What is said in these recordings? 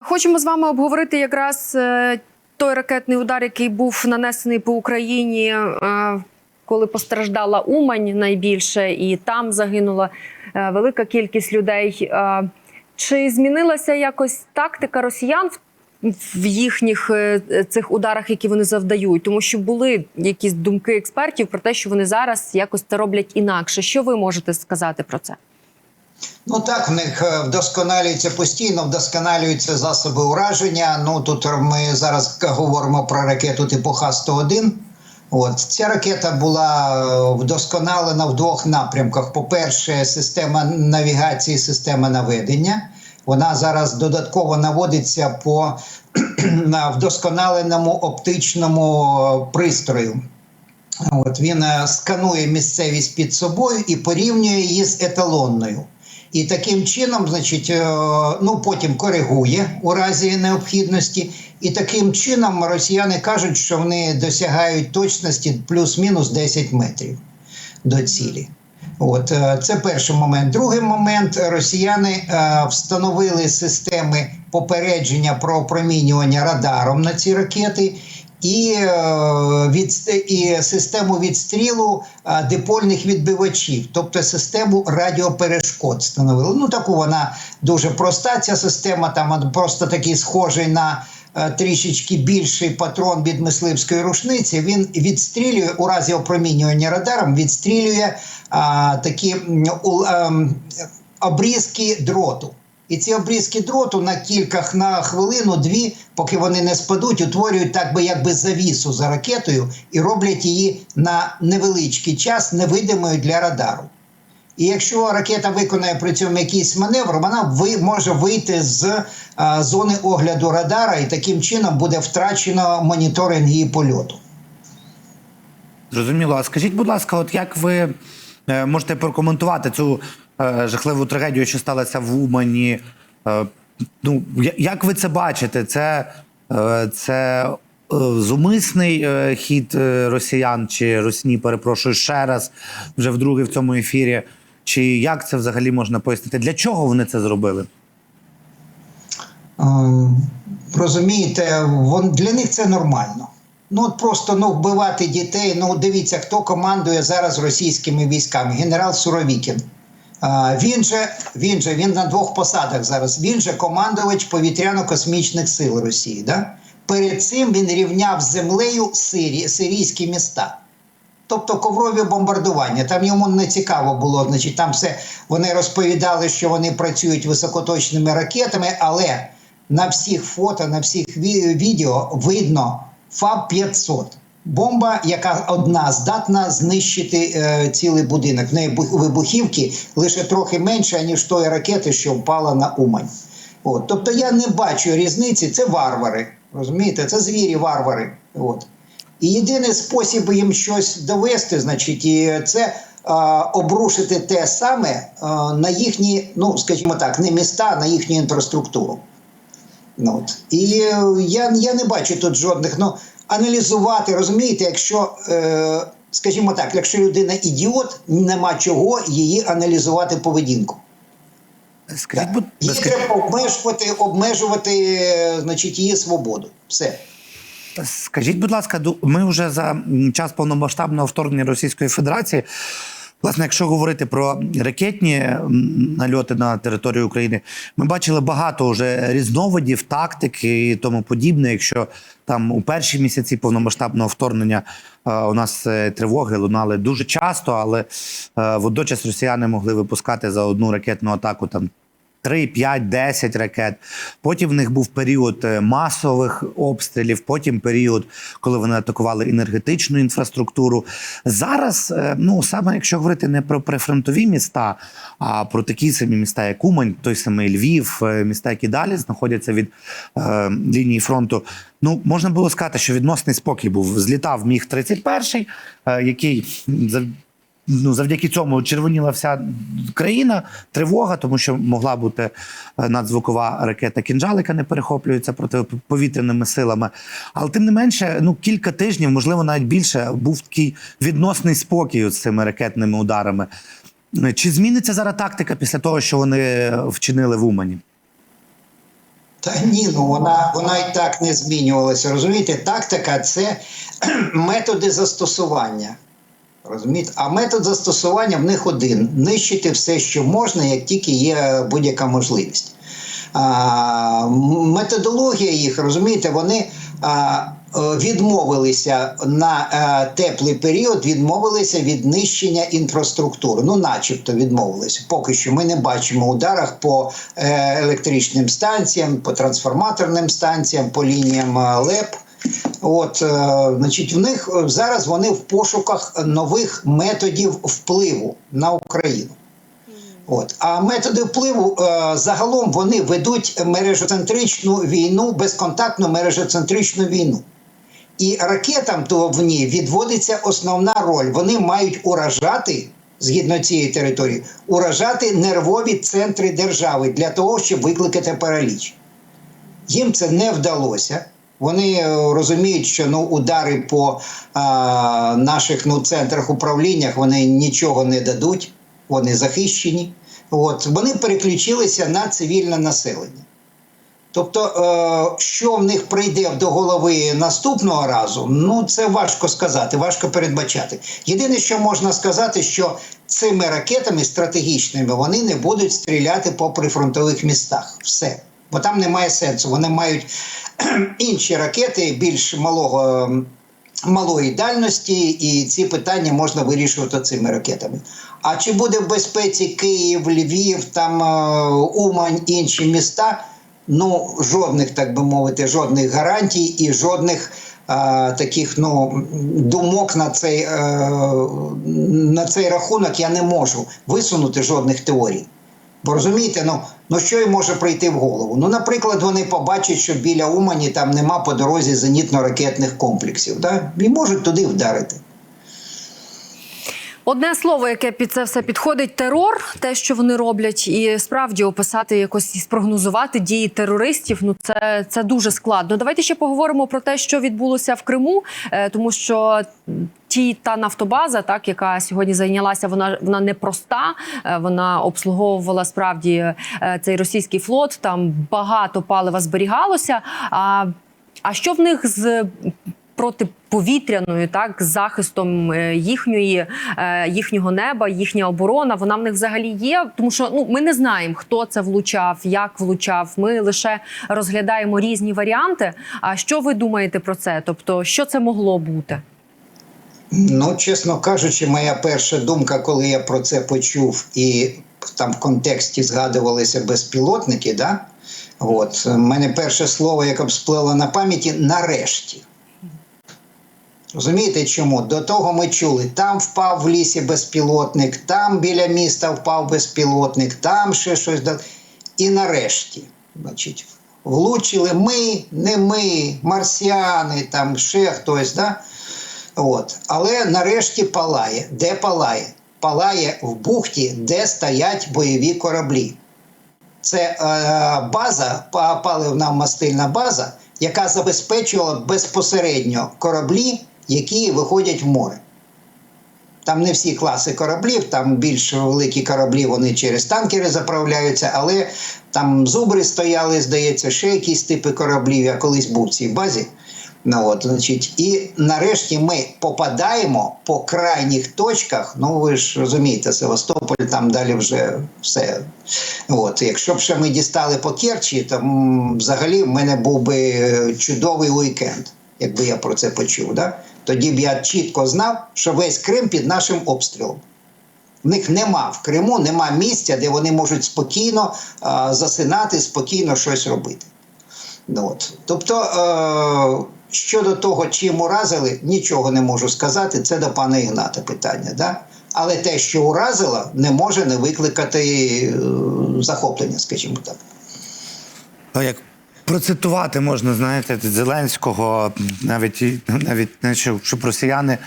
Хочемо з вами обговорити якраз е, той ракетний удар, який був нанесений по Україні, е, коли постраждала Умань найбільше, і там загинула е, велика кількість людей. Чи змінилася якось тактика росіян в- їхніх цих ударах, які вони завдають? Тому що були якісь думки експертів про те, що вони зараз якось це роблять інакше. Що ви можете сказати про це? Ну так, в них е, вдосконалюються постійно, вдосконалюються засоби ураження. Ну тут ми зараз говоримо про ракету типу Х-101. От ця ракета була е, вдосконалена в двох напрямках. По-перше, система навігації, система наведення. Вона зараз додатково наводиться по на вдосконаленому оптичному е, пристрою. От він сканує місцевість під собою і порівнює її з еталонною. І таким чином, значить, е, ну потім коригує у разі необхідності. І таким чином росіяни кажуть, що вони досягають точності плюс-мінус 10 метрів до цілі. От е, це перший момент. Другий момент росіяни е, встановили системи попередження про опромінювання радаром на ці ракети. І, е, від, і систему відстрілу е, дипольних відбивачів, тобто систему радіоперешкод встановили. Ну таку вона дуже проста. Ця система там просто такий схожий на е, трішечки більший патрон від мисливської рушниці. Він відстрілює у разі опромінювання радаром, відстрілює а, такі у- ем, обрізки дроту. І ці обрізки дроту на кілька на хвилину-дві, поки вони не спадуть, утворюють так би якби завісу за ракетою і роблять її на невеличкий час невидимою для радару. І якщо ракета виконає при цьому якийсь маневр, вона ви, може вийти з а, зони огляду радара, і таким чином буде втрачено моніторинг її польоту. Зрозуміло. А скажіть, будь ласка, от як ви е, можете прокоментувати цю е, жахливу трагедію, що сталася в Умані? Е, ну, як ви це бачите? Це, е, це е, зумисний е, хід е, росіян чи росні, перепрошую ще раз, вже вдруге в цьому ефірі. Чи як це взагалі можна пояснити? Для чого вони це зробили? Ем, Розумієте, для них це нормально. Ну от просто ну, вбивати дітей. Ну, дивіться, хто командує зараз російськими військами. Генерал Суровікін. Він же він же він на двох посадах зараз. Він же командувач повітряно-космічних сил Росії. Да? Перед цим він рівняв землею Сирі, сирійські міста. Тобто коврові бомбардування. Там йому не цікаво було. Значить, там все вони розповідали, що вони працюють високоточними ракетами, але на всіх фото, на всіх відео видно ФАБ 500 Бомба, яка одна здатна знищити е, цілий будинок. В неї вибухівки лише трохи менше, ніж тої ракети, що впала на Умань. От. Тобто я не бачу різниці, це варвари. Розумієте, це звірі варвари. От. І єдиний спосіб їм щось довести, значить, і це а, обрушити те саме а, на їхні, ну скажімо так, не міста, а на їхню інфраструктуру. Ну, от. І е, я, я не бачу тут жодних. Ну, аналізувати, розумієте, якщо, е, скажімо так, якщо людина ідіот, нема чого її аналізувати поведінку. Скажіть, будь Її треба обмежувати, обмежувати значить, її свободу. Все. Скажіть, будь ласка, ми вже за час повномасштабного вторгнення Російської Федерації. Власне, якщо говорити про ракетні нальоти на територію України, ми бачили багато вже різновидів, тактики і тому подібне. Якщо там у перші місяці повномасштабного вторгнення е, у нас е, тривоги лунали дуже часто, але е, водночас росіяни могли випускати за одну ракетну атаку там 3, 5, 10 ракет. Потім в них був період е, масових обстрілів, потім період, коли вони атакували енергетичну інфраструктуру. Зараз, е, ну саме якщо говорити не про прифронтові міста, а про такі самі міста, як Умань, той самий Львів, е, міста, які далі знаходяться від е, лінії фронту. Ну, можна було сказати, що відносний спокій був. Злітав міг 31 е, який ну, завдяки цьому червоніла вся країна, тривога, тому що могла бути е, надзвукова ракета «Кінжал», яка не перехоплюється протиповітряними силами. Але тим не менше, ну кілька тижнів, можливо, навіть більше, був такий відносний спокій з цими ракетними ударами. Чи зміниться зараз тактика після того, що вони вчинили в Умані? Та ні, ну вона, вона і так не змінювалася. Розумієте, тактика це методи застосування. Розумієте? А метод застосування в них один: нищити все, що можна, як тільки є будь-яка можливість. А, методологія їх, розумієте, вони а, відмовилися на е, теплий період, відмовилися від нищення інфраструктури. Ну, начебто відмовилися. Поки що ми не бачимо ударах по е, електричним станціям, по трансформаторним станціям, по лініям е, ЛЕП. От, е, значить, в них е, зараз вони в пошуках нових методів впливу на Україну. От. А методи впливу е, загалом вони ведуть мережоцентричну війну, безконтактну мережоцентричну війну. І ракетам то в ній відводиться основна роль. Вони мають уражати, згідно цієї території, уражати нервові центри держави для того, щоб викликати параліч. Їм це не вдалося. Вони е, розуміють, що ну, удари по а, наших ну, центрах управління вони нічого не дадуть, вони захищені. От, вони переключилися на цивільне населення. Тобто, е, що в них прийде до голови наступного разу, ну це важко сказати, важко передбачати. Єдине, що можна сказати, що цими ракетами стратегічними вони не будуть стріляти по прифронтових містах. Все. Бо там немає сенсу. Вони мають інші ракети більш малого. Малої дальності, і ці питання можна вирішувати цими ракетами. А чи буде в безпеці Київ, Львів, там е, Умань, інші міста? Ну, жодних, так би мовити, жодних гарантій і жодних е, таких ну, думок на цей, е, на цей рахунок я не можу висунути жодних теорій. Бо розумієте, ну, ну що їм може прийти в голову? Ну, наприклад, вони побачать, що біля Умані там нема по дорозі зенітно-ракетних комплексів, да? і можуть туди вдарити. Одне слово, яке під це все підходить, терор, те, що вони роблять, і справді описати якось і спрогнозувати дії терористів. Ну це, це дуже складно. Давайте ще поговоримо про те, що відбулося в Криму, е, тому що. Ті та нафтобаза, так яка сьогодні зайнялася, вона вона непроста. Е, Вона обслуговувала справді е, цей російський флот. Там багато палива зберігалося. А, а що в них з протиповітряною, так захистом е, їхньої е, їхнього неба, їхня оборона, вона в них взагалі є. Тому що ну ми не знаємо, хто це влучав, як влучав. Ми лише розглядаємо різні варіанти. А що ви думаєте про це? Тобто, що це могло бути? Ну, чесно кажучи, моя перша думка, коли я про це почув, і там в контексті згадувалися безпілотники, да? От, мене перше слово, яке б сплило на пам'яті нарешті. Розумієте чому? До того ми чули, там впав в лісі безпілотник, там біля міста впав безпілотник, там ще щось. І нарешті, значить, влучили ми, не ми, марсіани, там ще хтось. Да? От. Але нарешті палає. Де палає? Палає в бухті, де стоять бойові кораблі. Це е, база, паливна мастильна база, яка забезпечувала безпосередньо кораблі, які виходять в море. Там не всі класи кораблів, там більш великі кораблі вони через танкери заправляються, але там зубри стояли, здається, ще якісь типи кораблів. Я колись був в цій базі. Ну, от, значить, і нарешті ми попадаємо по крайніх точках. Ну, ви ж розумієте, Севастополь, там далі вже все. От, якщо б ще ми дістали по Керчі, то взагалі в мене був би чудовий уікенд, якби я про це почув. Да? Тоді б я чітко знав, що весь Крим під нашим обстрілом. В них нема в Криму, нема місця, де вони можуть спокійно а, засинати, спокійно щось робити. Ну, от. Тобто, е, щодо того, чим уразили, нічого не можу сказати. Це до пана Ігната питання. Да? Але те, що уразило, не може не викликати е, захоплення, скажімо так. Ну, як процитувати можна, знаєте, Зеленського, навіть навіть що, щоб росіяни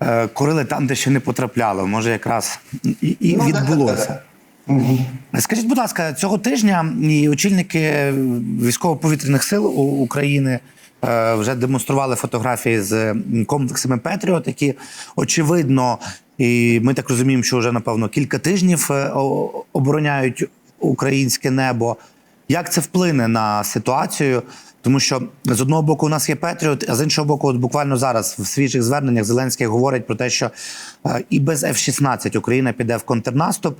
е, курили там, де ще не потрапляло. Може, якраз і, і Ну, відбулося. да, Скажіть, будь ласка, цього тижня і очільники військово-повітряних сил України е, вже демонстрували фотографії з комплексами Петріот, які очевидно, і ми так розуміємо, що вже напевно кілька тижнів е, обороняють українське небо. Як це вплине на ситуацію? Тому що з одного боку у нас є Петріот, а з іншого боку, от буквально зараз в свіжих зверненнях Зеленський говорить про те, що е, і без F-16 Україна піде в контрнаступ.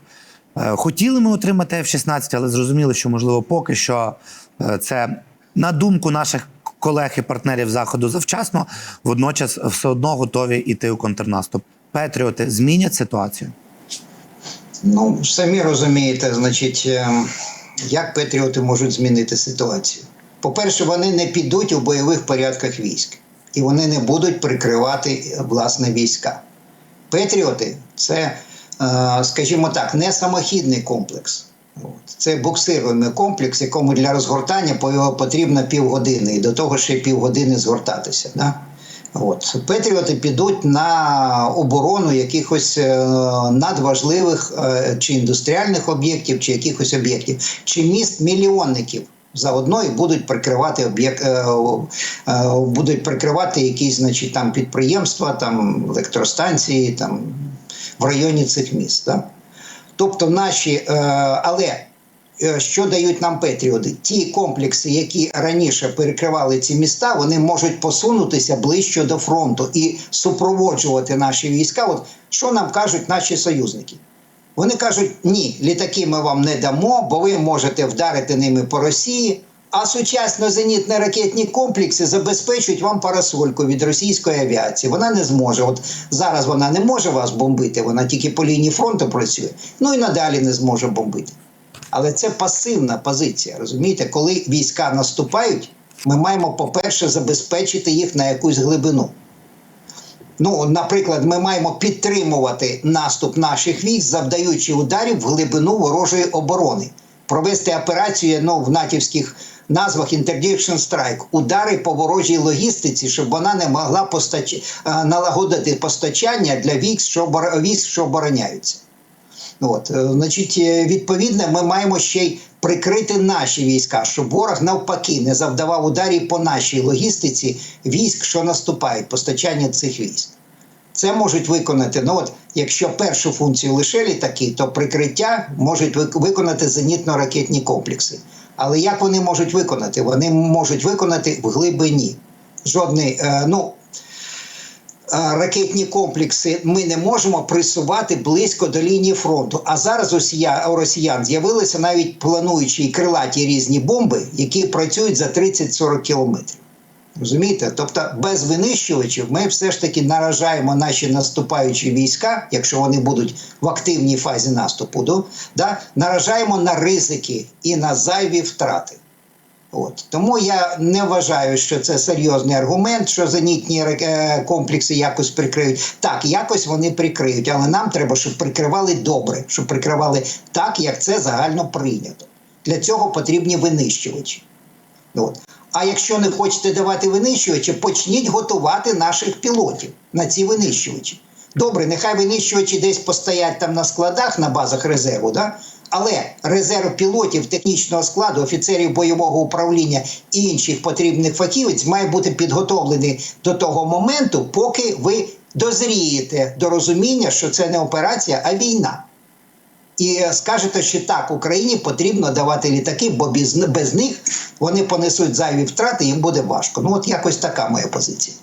Е, Хотіли ми отримати F-16, але зрозуміли, що можливо поки що е, це на думку наших колег і партнерів заходу завчасно, водночас все одно готові йти у контрнаступ. Петріоти змінять ситуацію. Ну, самі розумієте, значить, ем, як патріоти можуть змінити ситуацію. По-перше, вони не підуть у бойових порядках військ, і вони не будуть прикривати власне війська. Патріоти це, е, скажімо так, не самохідний комплекс. Це буксируємий комплекс, якому для розгортання по- потрібно півгодини, і до того ще півгодини згортатися. Да? От. Патріоти підуть на оборону якихось е, надважливих е, чи індустріальних об'єктів, чи якихось об'єктів, чи міст мільйонників. Заодно і будуть прикривати об'єкт, е, будуть прикривати якісь, значить, там підприємства, там електростанції, там в районі цих міст. Да? Тобто наші, але що дають нам Петріоти? Ті комплекси, які раніше перекривали ці міста, вони можуть посунутися ближче до фронту і супроводжувати наші війська. От що нам кажуть наші союзники? Вони кажуть: ні, літаки ми вам не дамо, бо ви можете вдарити ними по Росії. А сучасно зенітно ракетні комплекси забезпечують вам парасольку від російської авіації. Вона не зможе. От зараз вона не може вас бомбити, вона тільки по лінії фронту працює. Ну і надалі не зможе бомбити. Але це пасивна позиція. Розумієте, коли війська наступають, ми маємо, по-перше, забезпечити їх на якусь глибину. Ну, наприклад, ми маємо підтримувати наступ наших військ, завдаючи ударів в глибину ворожої оборони, провести операцію ну, в натівських назвах Interdiction Strike, удари по ворожій логістиці, щоб вона не могла постач... е, налагодити постачання для військ, що військ, що обороняються. От, е, значить, е, відповідно, ми маємо ще й прикрити наші війська, щоб ворог навпаки не завдавав ударів по нашій логістиці військ, що наступають, постачання цих військ. Це можуть виконати. Ну от, якщо першу функцію лише літаки, то прикриття можуть виконати зенітно-ракетні комплекси. Але як вони можуть виконати? Вони можуть виконати в глибині. Жодний, е, ну, ракетні комплекси ми не можемо присувати близько до лінії фронту. А зараз у росіян з'явилися навіть плануючі і крилаті різні бомби, які працюють за 30-40 кілометрів. Розумієте? Тобто без винищувачів ми все ж таки наражаємо наші наступаючі війська, якщо вони будуть в активній фазі наступу, да, наражаємо на ризики і на зайві втрати. От. Тому я не вважаю, що це серйозний аргумент, що зенітні е, комплекси якось прикриють. Так, якось вони прикриють, але нам треба, щоб прикривали добре, щоб прикривали так, як це загально прийнято. Для цього потрібні винищувачі. От. А якщо не хочете давати винищувачі, почніть готувати наших пілотів на ці винищувачі. Добре, нехай винищувачі десь постоять там на складах на базах резерву, да? Але резерв пілотів технічного складу, офіцерів бойового управління і інших потрібних фахівець має бути підготовлений до того моменту, поки ви дозрієте до розуміння, що це не операція, а війна. І е, скажете, що так, Україні потрібно давати літаки, бо без, без них вони понесуть зайві втрати, їм буде важко. Ну, от якось така моя позиція.